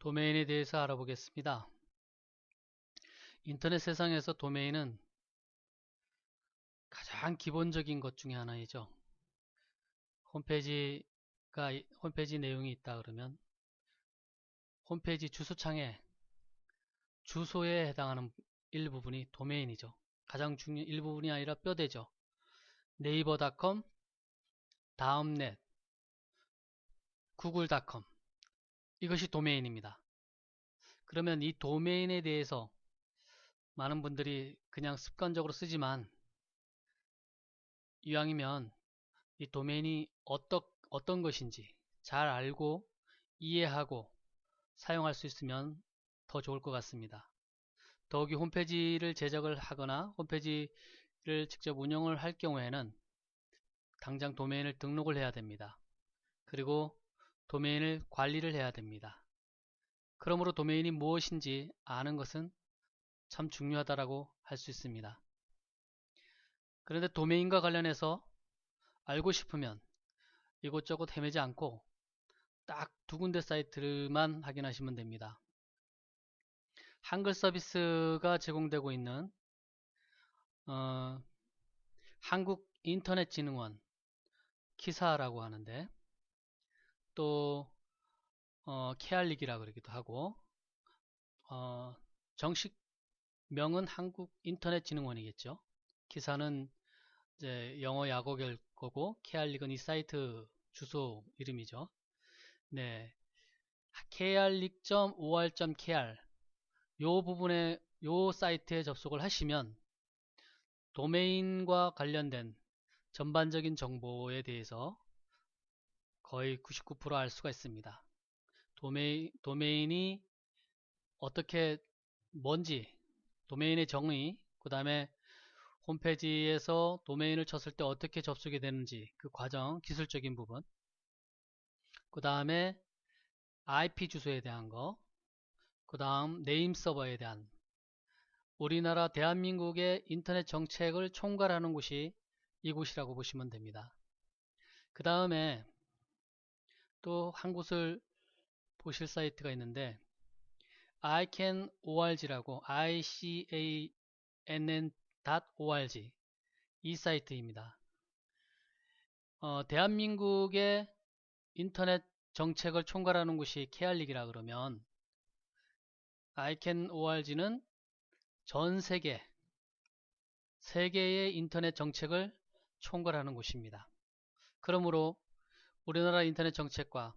도메인에 대해서 알아보겠습니다. 인터넷 세상에서 도메인은 가장 기본적인 것 중에 하나이죠. 홈페이지가 홈페이지 내용이 있다 그러면 홈페이지 주소창에 주소에 해당하는 일부분이 도메인이죠. 가장 중요한 일부분이 아니라 뼈대죠. 네이버닷컴, 다음넷, 구글닷컴 이것이 도메인입니다. 그러면 이 도메인에 대해서 많은 분들이 그냥 습관적으로 쓰지만 이왕이면 이 도메인이 어떠, 어떤 것인지 잘 알고 이해하고 사용할 수 있으면 더 좋을 것 같습니다. 더욱이 홈페이지를 제작을 하거나 홈페이지를 직접 운영을 할 경우에는 당장 도메인을 등록을 해야 됩니다. 그리고 도메인을 관리를 해야 됩니다. 그러므로 도메인이 무엇인지 아는 것은 참 중요하다고 할 수 있습니다. 그런데 도메인과 관련해서 알고 싶으면 이곳저곳 헤매지 않고 딱 두 군데 사이트만 확인하시면 됩니다. 한글 서비스가 제공되고 있는 어, 한국인터넷진흥원 키사라고 하는데 또 어, 케알릭이라 그러기도 하고 어, 정식 명은 한국 인터넷진흥원이겠죠. 기사는 이제 영어 약어일 거고 케알릭은 이 사이트 주소 이름이죠. 네, kearlik.or.kr 요 부분에 요 사이트에 접속을 하시면 도메인과 관련된 전반적인 정보에 대해서 거의 99%알 수가 있습니다. 도메인, 도메인이 어떻게 뭔지 도메인의 정의 그 다음에 홈페이지에서 도메인을 쳤을 때 어떻게 접속이 되는지 그 과정 기술적인 부분 그 다음에 IP 주소에 대한 거 그 다음 네임 서버에 대한 우리나라 대한민국의 인터넷 정책을 총괄하는 곳이 이곳이라고 보시면 됩니다. 그 다음에 또 한 곳을 보실 사이트가 있는데 icanORG라고 icann.org 이 사이트입니다. 어, 대한민국의 인터넷 정책을 총괄하는 곳이 케알릭이라 그러면 icanORG는 전 세계 세계의 인터넷 정책을 총괄하는 곳입니다. 그러므로 우리나라 인터넷 정책과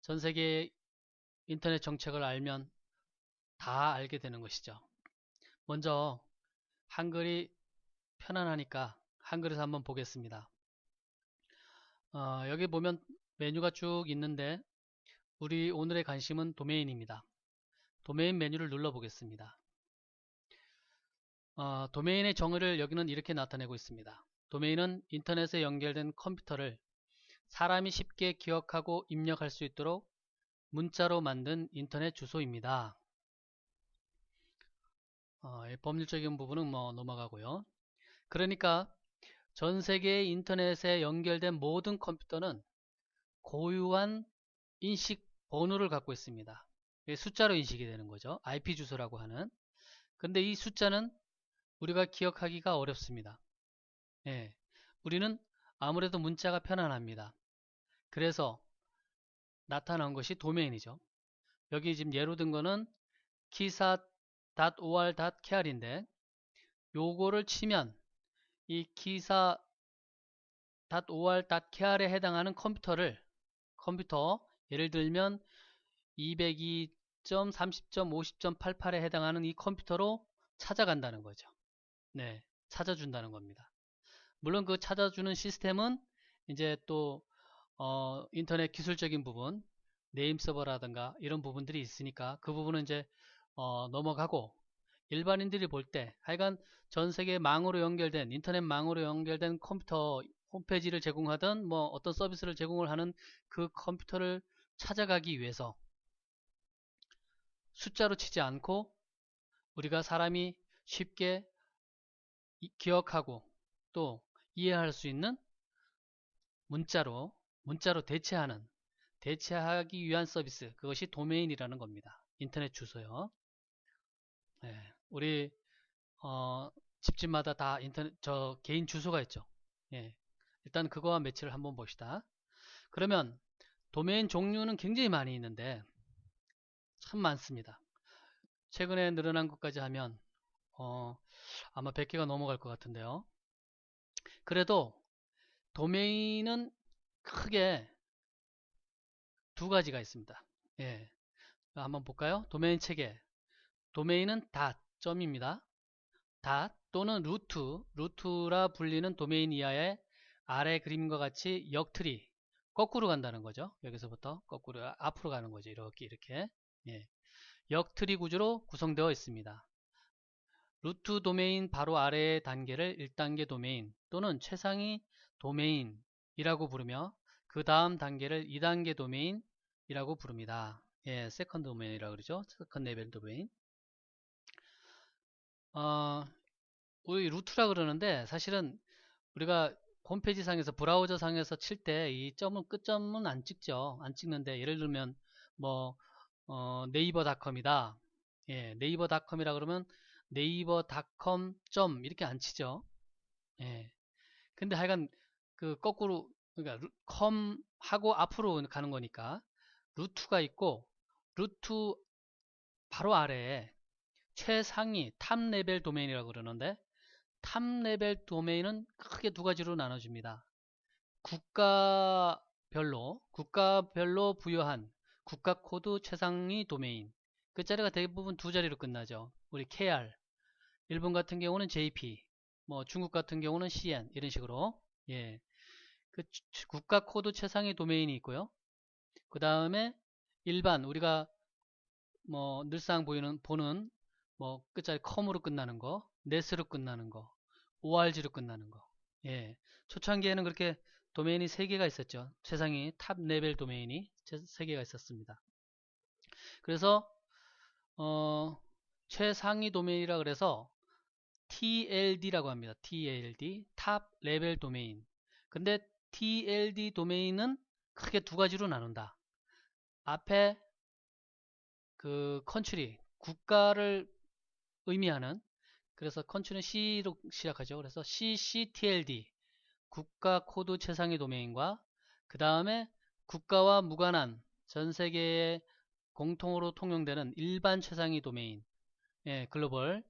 전 세계 인터넷 정책을 알면 다 알게 되는 것이죠. 먼저 한글이 편안하니까 한글에서 한번 보겠습니다. 어, 여기 보면 메뉴가 쭉 있는데 우리 오늘의 관심은 도메인입니다. 도메인 메뉴를 눌러 보겠습니다. 어, 도메인의 정의를 여기는 이렇게 나타내고 있습니다. 도메인은 인터넷에 연결된 컴퓨터를 사람이 쉽게 기억하고 입력할 수 있도록 문자로 만든 인터넷 주소입니다. 어, 법률적인 부분은 뭐 넘어가고요. 그러니까 전 세계의 인터넷에 연결된 모든 컴퓨터는 고유한 인식 번호를 갖고 있습니다. 숫자로 인식이 되는 거죠. IP 주소라고 하는. 근데 이 숫자는 우리가 기억하기가 어렵습니다. 예, 우리는 아무래도 문자가 편안합니다. 그래서 나타난 것이 도메인이죠. 여기 지금 예로 든 거는 기사.or.kr인데 요거를 치면 이 기사.or.kr에 해당하는 컴퓨터를 컴퓨터 예를 들면 202.30.50.88에 해당하는 이 컴퓨터로 찾아간다는 거죠. 네, 찾아준다는 겁니다. 물론 그 찾아주는 시스템은 이제 또 어, 인터넷 기술적인 부분, 네임 서버라든가 이런 부분들이 있으니까 그 부분은 이제 어, 넘어가고 일반인들이 볼 때 하여간 전 세계 망으로 연결된 인터넷 망으로 연결된 컴퓨터 홈페이지를 제공하던 뭐 어떤 서비스를 제공을 하는 그 컴퓨터를 찾아가기 위해서 숫자로 치지 않고 우리가 사람이 쉽게 기억하고 또 이해할 수 있는 문자로 문자로 대체하는 대체하기 위한 서비스 그것이 도메인이라는 겁니다. 인터넷 주소요. 네, 우리 어, 집집마다 다 인터넷 저 개인 주소가 있죠. 예, 일단 그거와 매치를 한번 봅시다. 그러면 도메인 종류는 굉장히 많이 있는데 참 많습니다. 최근에 늘어난 것까지 하면 어, 아마 100개가 넘어갈 것 같은데요. 그래도 도메인은 크게 두 가지가 있습니다. 예. 한번 볼까요? 도메인 체계. 도메인은 닷, 점입니다. 닷 또는 루트, 루트라 불리는 도메인 이하의 아래 그림과 같이 역트리, 거꾸로 간다는 거죠. 여기서부터 거꾸로 앞으로 가는 거죠. 이렇게 이렇게. 예. 역트리 구조로 구성되어 있습니다. 루트 도메인 바로 아래의 단계를 1단계 도메인 또는 최상위 도메인이라고 부르며 그 다음 단계를 2단계 도메인이라고 부릅니다. 예, 세컨드 도메인이라고 그러죠. 세컨드 레벨 도메인. 어, 우리 루트라 그러는데 사실은 우리가 홈페이지 상에서 브라우저 상에서 칠 때 이 점은 끝점은 안 찍죠. 안 찍는데 예를 들면 뭐 어, 네이버닷컴이다. 예, 네이버닷컴이라 그러면 네이버 닷컴 점 이렇게 안 치죠. 예. 근데 하여간 그 거꾸로 그러니까 컴 하고 앞으로 가는 거니까 루트가 있고 루트 바로 아래에 최상위 탑 레벨 도메인이라고 그러는데 탑 레벨 도메인은 크게 두 가지로 나눠집니다. 국가별로 국가별로 부여한 국가 코드 최상위 도메인 끝자리가 대부분 두 자리로 끝나죠. 우리 KR 일본 같은 경우는 JP 뭐 중국 같은 경우는 CN 이런 식으로 예. 그 국가 코드 최상위 도메인이 있고요. 그 다음에 일반 우리가 뭐 늘상 보이는 보는 뭐 끝자리 컴으로 끝나는 거, 넷으로 끝나는 거, ORG로 끝나는 거. 예. 초창기에는 그렇게 도메인이 3개가 있었죠. 최상위 탑 레벨 도메인이 3개가 있었습니다. 그래서 어, 최상위 도메인이라 그래서 TLD라고 합니다. TLD 탑 레벨 도메인. 근데 TLD 도메인은 크게 두 가지로 나눈다. 앞에 그 컨트리 국가를 의미하는 그래서 컨트리는 C로 시작하죠. 그래서 CCTLD 국가 코드 최상위 도메인과 그 다음에 국가와 무관한 전 세계에 공통으로 통용되는 일반 최상위 도메인 예, 글로벌.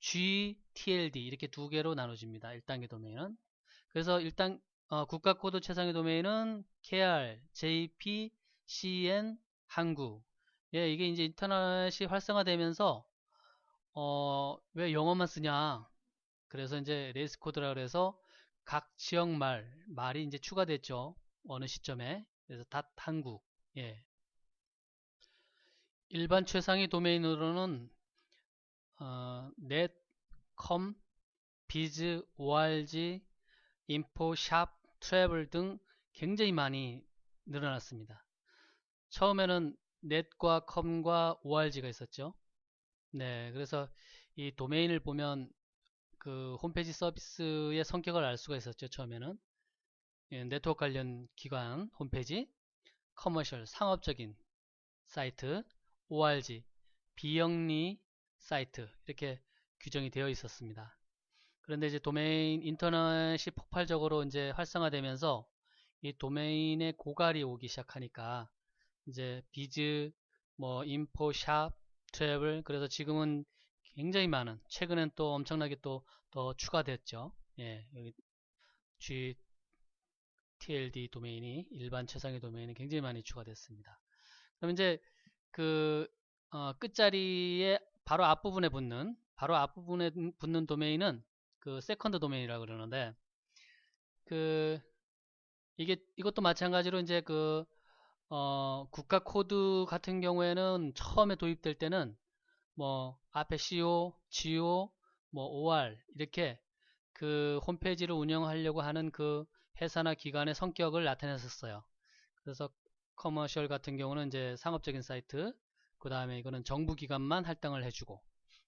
GTLD 이렇게 두 개로 나눠집니다. 1단계 도메인은. 그래서 일단 어, 국가 코드 최상위 도메인은 KR, JP, CN, 한국 예, 이게 이제 인터넷이 활성화되면서 어, 왜 영어만 쓰냐. 그래서 이제 레이스 코드라 그래서 각 지역 말 말이 이제 추가됐죠 어느 시점에. 그래서 닷 한국 예. 일반 최상위 도메인으로는 어, net, com, biz, org, info, shop, travel 등 굉장히 많이 늘어났습니다. 처음에는 net과 com과 org가 있었죠. 네, 그래서 이 도메인을 보면 그 홈페이지 서비스의 성격을 알 수가 있었죠. 처음에는 예, 네트워크 관련 기관 홈페이지, 커머셜 상업적인 사이트, org 비영리 사이트 이렇게 규정이 되어 있었습니다. 그런데 이제 도메인 인터넷이 폭발적으로 이제 활성화되면서 이 도메인의 고갈이 오기 시작하니까 이제 비즈, 뭐 인포, 샵, 트래블 그래서 지금은 굉장히 많은 최근엔 또 엄청나게 또 더 추가됐죠. 예, 여기 G TLD 도메인이 일반 최상위 도메인이 굉장히 많이 추가됐습니다. 그럼 이제 그 어, 끝자리에 바로 앞부분에 붙는 바로 앞부분에 붙는 도메인은 그 세컨드 도메인이라고 그러는데 그 이게 이것도 마찬가지로 이제 그 어, 국가 코드 같은 경우에는 처음에 도입될 때는 뭐 앞에 CO, GO, 뭐 OR 이렇게 그 홈페이지를 운영하려고 하는 그 회사나 기관의 성격을 나타냈었어요. 그래서 커머셜 같은 경우는 이제 상업적인 사이트, 그 다음에 이거는 정부 기관만 할당을 해주고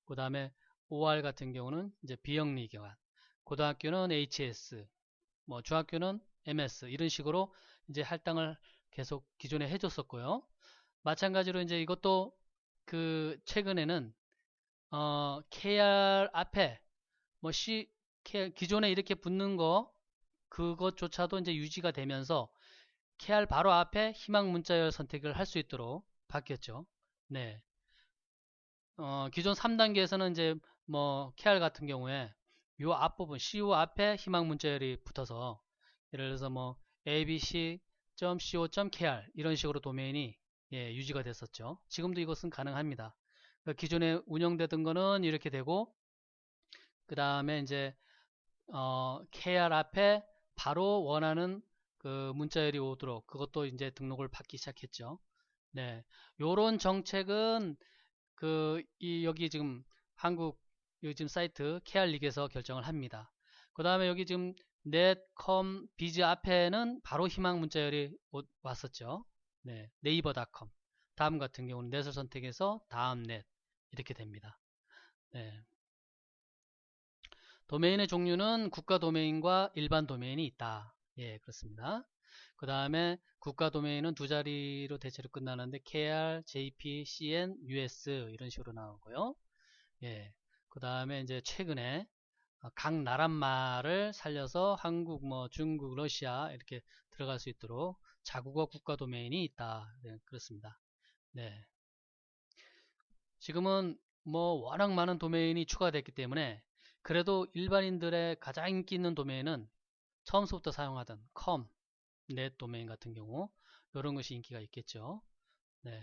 그 다음에 OR 같은 경우는 이제 비영리 기관 고등학교는 HS 뭐 중학교는 MS 이런 식으로 이제 할당을 계속 기존에 해줬었고요. 마찬가지로 이제 이것도 그 최근에는 어, KR 앞에 뭐 C 기존에 이렇게 붙는 거 그것조차도 이제 유지가 되면서 KR 바로 앞에 희망 문자열 선택을 할 수 있도록 바뀌었죠. 네. 어, 기존 3단계에서는 이제 뭐 KR 같은 경우에 요 앞부분 CO 앞에 희망 문자열이 붙어서 예를 들어서 뭐 abc.co.kr 이런 식으로 도메인이 예, 유지가 됐었죠. 지금도 이것은 가능합니다. 그러니까 기존에 운영되던 거는 이렇게 되고 그 다음에 이제 어, KR 앞에 바로 원하는 그 문자열이 오도록 그것도 이제 등록을 받기 시작했죠. 네, 요런 정책은 그 이 여기 지금 한국 요즘 사이트 KR릭에서 결정을 합니다. 그 다음에 여기 지금 넷컴 비즈 앞에는 바로 희망 문자열이 왔었죠. 네, 네이버닷컴 다음 같은 경우는 넷을 선택해서 다음 넷 이렇게 됩니다. 네. 도메인의 종류는 국가 도메인과 일반 도메인이 있다. 예, 그렇습니다. 그 다음에 국가 도메인은 두 자리로 대체로 끝나는데 KR, JP, CN, US 이런 식으로 나오고요. 예, 그 다음에 이제 최근에 각 나라 말을 살려서 한국, 뭐 중국, 러시아 이렇게 들어갈 수 있도록 자국어 국가 도메인이 있다. 네, 그렇습니다. 네. 지금은 뭐 워낙 많은 도메인이 추가됐기 때문에 그래도 일반인들의 가장 인기 있는 도메인은 처음부터 사용하던 컴, 넷 도메인 같은 경우 이런 것이 인기가 있겠죠. 네.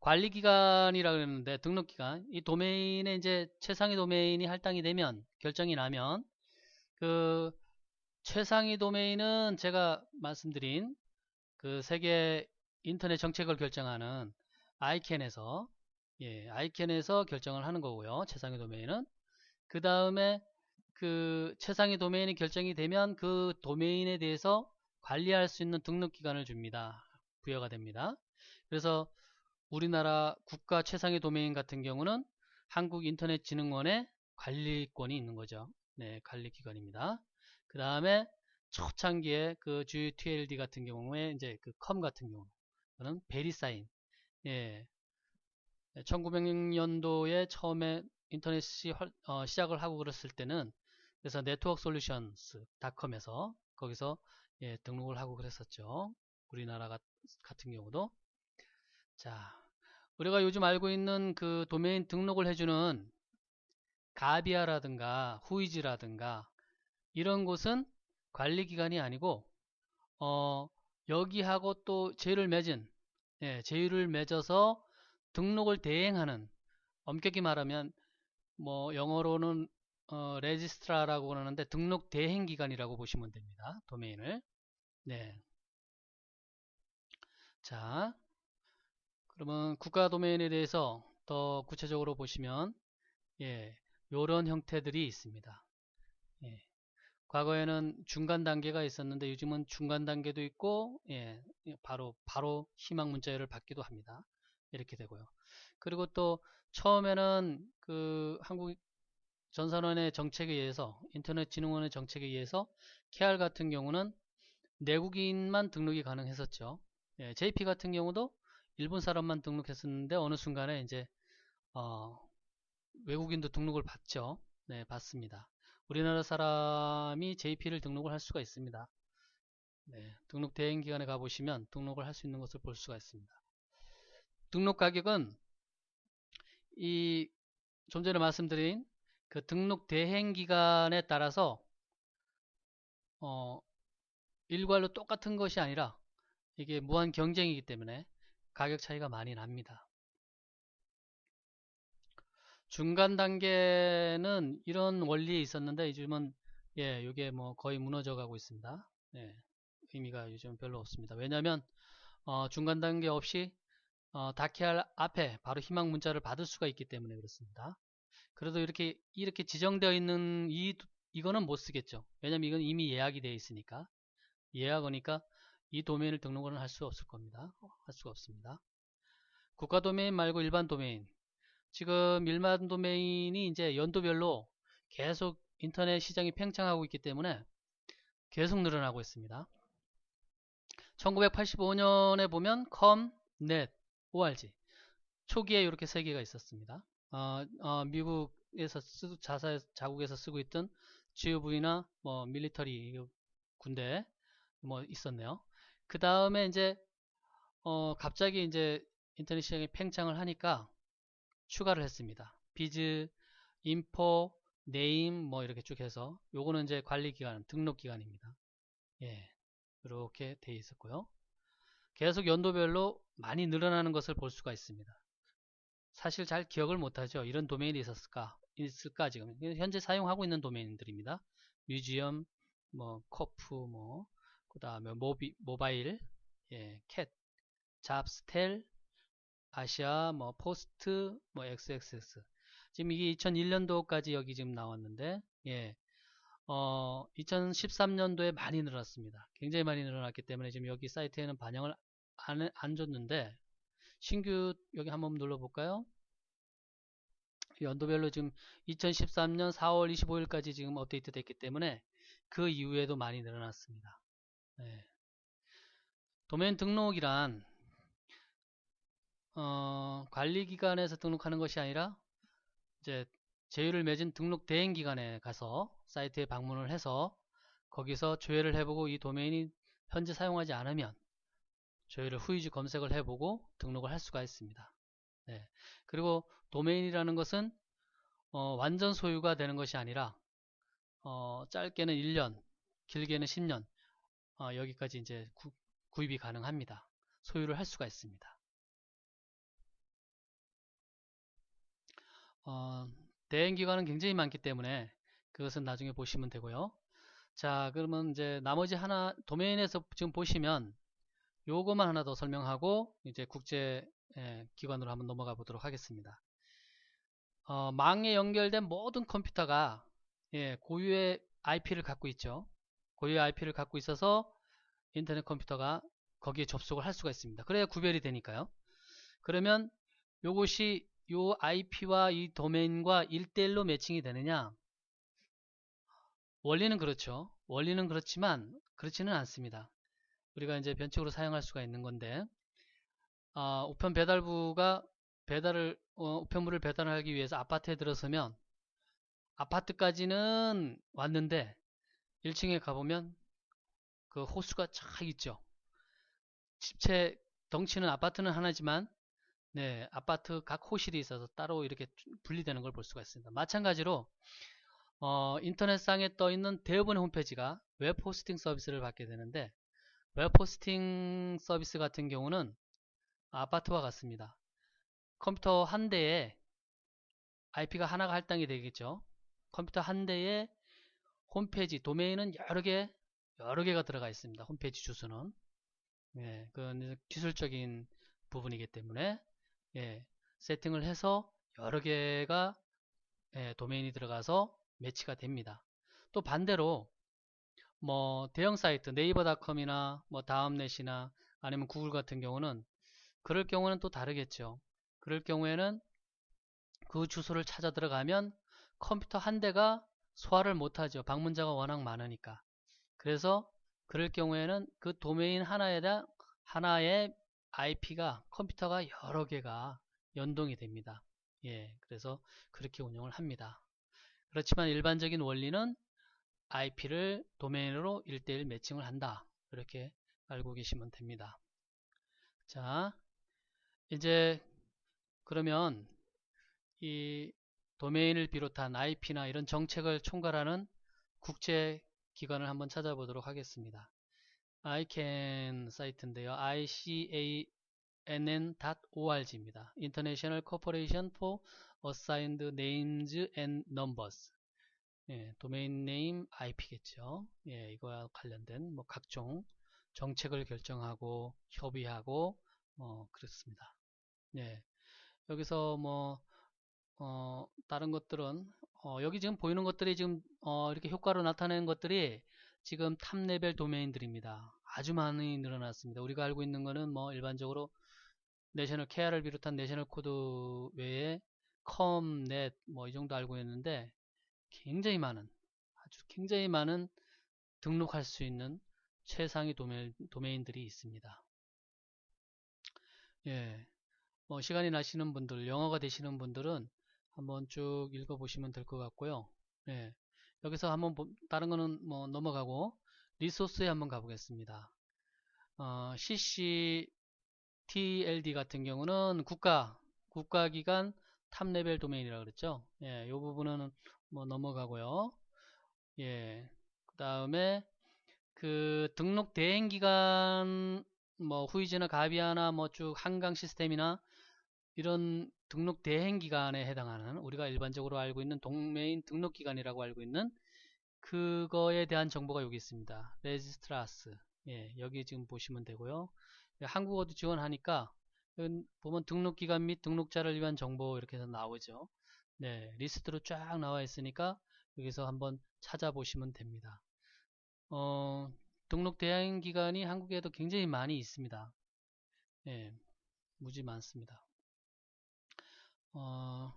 관리 기간이라 그러는데 등록 기간 이 도메인에 이제 최상위 도메인이 할당이 되면 결정이 나면 그 최상위 도메인은 제가 말씀드린 그 세계 인터넷 정책을 결정하는 아이캔에서 예, 아이캔에서 결정을 하는 거고요. 최상위 도메인은. 그 다음에 그 최상위 도메인이 결정이 되면 그 도메인에 대해서 관리할 수 있는 등록 기간을 줍니다. 부여가 됩니다. 그래서 우리나라 국가 최상위 도메인 같은 경우는 한국인터넷진흥원의 관리권이 있는 거죠. 네, 관리 기관입니다. 그 다음에 초창기에 그 GTLD 같은 경우에 이제 그 컴 같은 경우는 베리사인 예, 1900년도에 처음에 인터넷이 어, 시작을 하고 그랬을 때는 그래서 네트워크 솔루션스닷컴에서 거기서 예, 등록을 하고 그랬었죠. 우리나라 같은 경우도 자 우리가 요즘 알고 있는 그 도메인 등록을 해주는 가비아라든가 후이즈라든가 이런 곳은 관리기관이 아니고 어, 여기하고 또 제휴를 맺은 예, 제휴를 맺어서 등록을 대행하는 엄격히 말하면 뭐 영어로는 어, 레지스트라라고 그러는데 등록 대행 기관이라고 보시면 됩니다. 도메인을. 네. 자, 그러면 국가 도메인에 대해서 더 구체적으로 보시면 예, 요런 형태들이 있습니다. 예. 과거에는 중간 단계가 있었는데 요즘은 중간 단계도 있고 예, 바로 바로 희망 문자열을 받기도 합니다. 이렇게 되고요. 그리고 또 처음에는 그 한국 전산원의 정책에 의해서 인터넷진흥원의 정책에 의해서 KR 같은 경우는 내국인만 등록이 가능했었죠. 예, JP 같은 경우도 일본 사람만 등록했었는데 어느 순간에 이제 어, 외국인도 등록을 받죠. 네, 받습니다. 우리나라 사람이 JP를 등록을 할 수가 있습니다. 네, 등록 대행 기관에 가보시면 등록을 할 수 있는 것을 볼 수가 있습니다. 등록 가격은 이 좀 전에 말씀드린 그 등록 대행 기간에 따라서 어, 일괄로 똑같은 것이 아니라 이게 무한 경쟁이기 때문에 가격 차이가 많이 납니다. 중간 단계는 이런 원리에 있었는데 요즘은 예, 이게 뭐 거의 무너져 가고 있습니다. 예, 의미가 요즘 별로 없습니다. 왜냐하면 어, 중간 단계 없이 어, 다케알 앞에 바로 희망 문자를 받을 수가 있기 때문에 그렇습니다. 그래도 이렇게 이렇게 지정되어 있는 이 이거는 못 쓰겠죠. 왜냐면 이건 이미 예약이 되어 있으니까 예약하니까 이 도메인을 등록을 할 수 없을 겁니다. 할 수가 없습니다. 국가 도메인 말고 일반 도메인 지금 일반 도메인이 이제 연도별로 계속 인터넷 시장이 팽창하고 있기 때문에 계속 늘어나고 있습니다. 1985년에 보면 com, net, org 초기에 이렇게 세 개가 있었습니다. 어, 어, 미국에서 쓰, 자사, 자국에서 쓰고 있던 GOV나 뭐 밀리터리 군대 뭐 있었네요. 그 다음에 이제 어, 갑자기 이제 인터넷 시장이 팽창을 하니까 추가를 했습니다. 비즈, 인포, 네임 뭐 이렇게 쭉 해서 요거는 이제 관리 기간, 등록 기간입니다. 예. 이렇게 돼 있었고요. 계속 연도별로 많이 늘어나는 것을 볼 수가 있습니다. 사실 잘 기억을 못하죠. 이런 도메인이 있었을까? 있을까 지금 현재 사용하고 있는 도메인들입니다. 뮤지엄, 뭐 코프, 뭐 그다음에 모비, 모바일, 예, 캣, 잡스텔, 아시아, 뭐 포스트, 뭐 XXX. 지금 이게 2001년도까지 여기 지금 나왔는데, 예, 어, 2013년도에 많이 늘었습니다. 굉장히 많이 늘어났기 때문에 지금 여기 사이트에는 반영을 안, 안 줬는데 신규 여기 한번 눌러볼까요? 연도별로 지금 2013년 4월 25일까지 지금 업데이트 됐기 때문에 그 이후에도 많이 늘어났습니다. 네. 도메인 등록이란 어, 관리기관에서 등록하는 것이 아니라 이제 제휴를 맺은 등록 대행 기관에 가서 사이트에 방문을 해서 거기서 조회를 해보고 이 도메인이 현재 사용하지 않으면 조회를 후이지 검색을 해보고 등록을 할 수가 있습니다. 네. 그리고 도메인이라는 것은 어, 완전 소유가 되는 것이 아니라 어, 짧게는 1년, 길게는 10년 어, 여기까지 이제 구, 구입이 가능합니다. 소유를 할 수가 있습니다. 어, 대행기관은 굉장히 많기 때문에 그것은 나중에 보시면 되고요. 자 그러면 이제 나머지 하나 도메인에서 지금 보시면 요거만 하나 더 설명하고 이제 국제 예, 기관으로 한번 넘어가 보도록 하겠습니다. 어, 망에 연결된 모든 컴퓨터가 예, 고유의 IP를 갖고 있죠. 고유의 IP를 갖고 있어서 인터넷 컴퓨터가 거기에 접속을 할 수가 있습니다. 그래야 구별이 되니까요. 그러면 요것이 요 IP와 이 도메인과 1대1로 매칭이 되느냐? 원리는 그렇죠. 원리는 그렇지만 그렇지는 않습니다. 우리가 이제 변칙으로 사용할 수가 있는 건데 어, 우편 배달부가 배달을 어, 우편물을 배달하기 위해서 아파트에 들어서면 아파트까지는 왔는데 1층에 가보면 그 호수가 쫙 있죠. 집채 덩치는 아파트는 하나지만 네, 아파트 각 호실이 있어서 따로 이렇게 분리되는 걸 볼 수가 있습니다. 마찬가지로 어, 인터넷상에 떠 있는 대부분의 홈페이지가 웹 호스팅 서비스를 받게 되는데 웹 호스팅 서비스 같은 경우는 아파트와 같습니다. 컴퓨터 한 대에 IP가 하나가 할당이 되겠죠. 컴퓨터 한 대에 홈페이지, 도메인은 여러 개, 여러 개가 들어가 있습니다. 홈페이지 주소는. 예, 그 기술적인 부분이기 때문에 예, 세팅을 해서 여러 개가 예, 도메인이 들어가서 매치가 됩니다. 또 반대로 뭐 대형 사이트 네이버닷컴이나 뭐 다음넷이나 아니면 구글 같은 경우는 그럴 경우는 또 다르겠죠. 그럴 경우에는 그 주소를 찾아 들어가면 컴퓨터 한 대가 소화를 못하죠. 방문자가 워낙 많으니까. 그래서 그럴 경우에는 그 도메인 하나에다 하나의 IP가 컴퓨터가 여러 개가 연동이 됩니다. 예, 그래서 그렇게 운영을 합니다. 그렇지만 일반적인 원리는 IP를 도메인으로 1대1 매칭을 한다. 이렇게 알고 계시면 됩니다. 자, 이제 그러면 이 도메인을 비롯한 IP나 이런 정책을 총괄하는 국제 기관을 한번 찾아보도록 하겠습니다. ICANN 사이트인데요. icann.org입니다. International Corporation for Assigned Names and Numbers. 예, 도메인 네임 IP겠죠. 예, 이거와 관련된 뭐 각종 정책을 결정하고 협의하고 뭐 그렇습니다. 예, 여기서 뭐 어, 다른 것들은 어, 여기 지금 보이는 것들이 지금 어, 이렇게 효과로 나타내는 것들이 지금 탑 레벨 도메인들입니다. 아주 많이 늘어났습니다. 우리가 알고 있는 거는 뭐 일반적으로 내셔널 케어를 비롯한 내셔널 코드 외에 컴, 넷, 뭐 이 정도 알고 있는데 굉장히 많은 아주 굉장히 많은 등록할 수 있는 최상위 도메인, 도메인들이 있습니다. 예, 뭐 시간이 나시는 분들, 영어가 되시는 분들은 한번 쭉 읽어 보시면 될 것 같고요. 예, 여기서 한번 다른 거는 뭐 넘어가고 리소스에 한번 가보겠습니다. 어, CCTLD 같은 경우는 국가, 국가기관 탑레벨 도메인이라고 그랬죠. 예, 이 부분은 뭐 넘어가고요. 예, 그 다음에 그 등록 대행 기간 뭐 후이즈나 가비아나 뭐 쭉 한강 시스템이나 이런 등록 대행 기간에 해당하는 우리가 일반적으로 알고 있는 동메인 등록 기간이라고 알고 있는 그거에 대한 정보가 여기 있습니다. 레지스트라스 예, 여기 지금 보시면 되고요. 한국어도 지원하니까 보면 등록 기간 및 등록자를 위한 정보 이렇게 해서 나오죠. 네, 리스트로 쫙 나와 있으니까 여기서 한번 찾아보시면 됩니다. 어, 등록 대행 기간이 한국에도 굉장히 많이 있습니다. 네, 무지 많습니다. 어,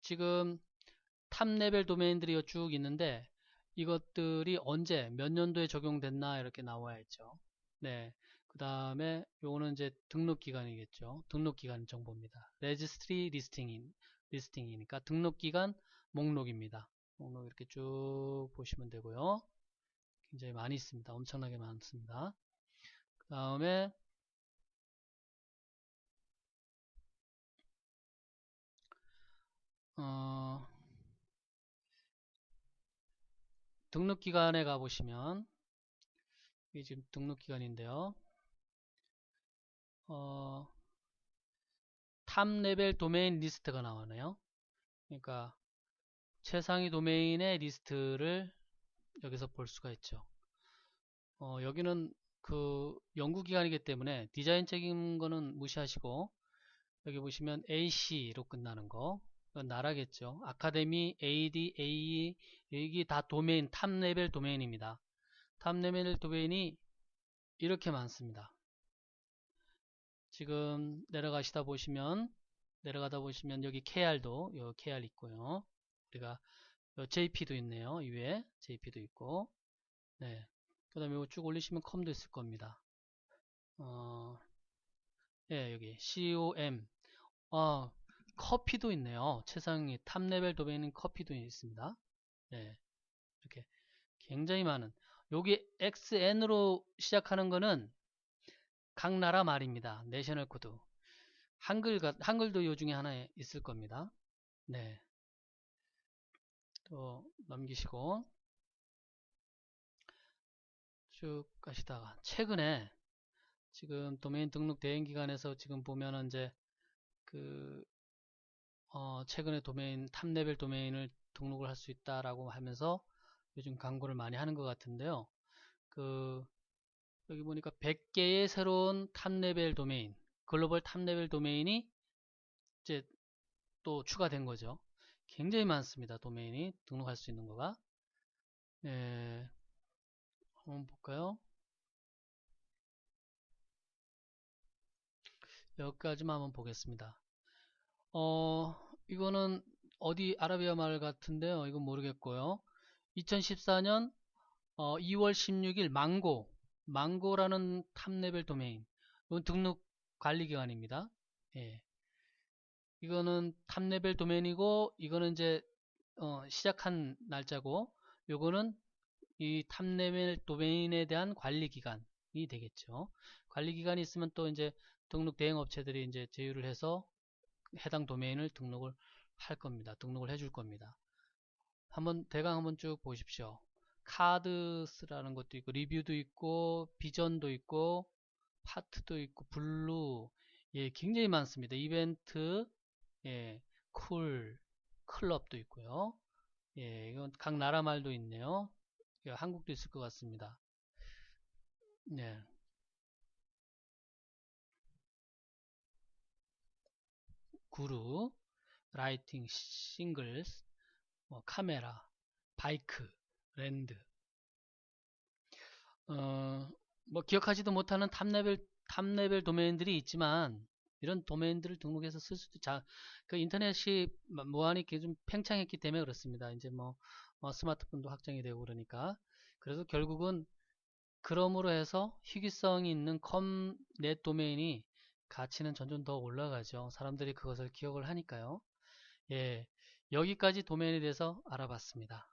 지금 탑 레벨 도메인들이 쭉 있는데 이것들이 언제 몇 년도에 적용됐나 이렇게 나와야 있죠. 네. 그 다음에 요거는 이제 등록 기간이겠죠. 등록 기간 정보입니다. 레지스트 리스팅이니까 등록 기간 목록입니다. 목록 이렇게 쭉 보시면 되고요. 굉장히 많이 있습니다. 엄청나게 많습니다. 그 다음에 어, 등록기간에 가보시면 이게 지금 등록기간인데요. 어, 탑레벨 도메인 리스트가 나오네요. 그러니까 최상위 도메인의 리스트를 여기서 볼 수가 있죠. 어, 여기는 그 연구기간이기 때문에 디자인적인 거는 무시하시고 여기 보시면 AC로 끝나는 거 나라겠죠. 아카데미, AD, AE 여기 다 도메인, 탑레벨 도메인입니다. 탑레벨 도메인이 이렇게 많습니다. 지금 내려가시다 보시면 내려가다 보시면 여기 KR도 요 KR 있고요. 우리가 JP도 있네요. 위에 JP도 있고 네. 그 다음에 쭉 올리시면 컴도 있을 겁니다. 어, 예, 여기 COM 어, 커피도 있네요. 최상위 탑레벨 도메인인 커피도 있습니다. 네. 이렇게 굉장히 많은 여기 XN으로 시작하는 거는 각 나라 말입니다. 내셔널 코드. 한글 한글도 요 중에 하나에 있을 겁니다. 네. 또 넘기시고 쭉 가시다가 최근에 지금 도메인 등록 대행 기간에서 지금 보면은 이제 그 어, 최근에 도메인 탑레벨 도메인을 등록을 할 수 있다라고 하면서 요즘 광고를 많이 하는 것 같은데요. 그 여기 보니까 100개의 새로운 탑레벨 도메인, 글로벌 탑레벨 도메인이 이제 또 추가된 거죠. 굉장히 많습니다. 도메인이 등록할 수 있는 거가. 네, 한번 볼까요? 여기까지만 한번 보겠습니다. 어, 이거는 어디 아라비아 말 같은데요. 이건 모르겠고요. 2014년 어, 2월 16일 망고 망고라는 탑레벨 도메인 이건 등록 관리 기관입니다. 예. 이거는 탑레벨 도메인이고 이거는 이제 어, 시작한 날짜고 요거는 이 탑레벨 도메인에 대한 관리기간이 되겠죠. 관리기간이 있으면 또 이제 등록 대행 업체들이 이제 제휴를 해서 해당 도메인을 등록을 할 겁니다. 등록을 해줄 겁니다. 한번 대강 한번 쭉 보십시오. 카드스라는 것도 있고 리뷰도 있고 비전도 있고 파트도 있고 블루 예 굉장히 많습니다. 이벤트 예쿨 클럽도 있고요. 예 이건 각 나라 말도 있네요. 예, 한국도 있을 것 같습니다. 네. 구루 라이팅 싱글스 뭐 카메라 바이크 랜드 어, 뭐 기억하지도 못하는 탑레벨 탑레벨 도메인들이 있지만 이런 도메인들을 등록해서 쓸 수도 자, 그 인터넷이 무한히 좀 팽창했기 때문에 그렇습니다. 이제 뭐 어, 스마트폰도 확장이 되고 그러니까 그래서 결국은 그러므로 해서 희귀성이 있는 컴넷 도메인이 가치는 점점 더 올라가죠. 사람들이 그것을 기억을 하니까요. 예, 여기까지 도메인에 대해서 알아봤습니다.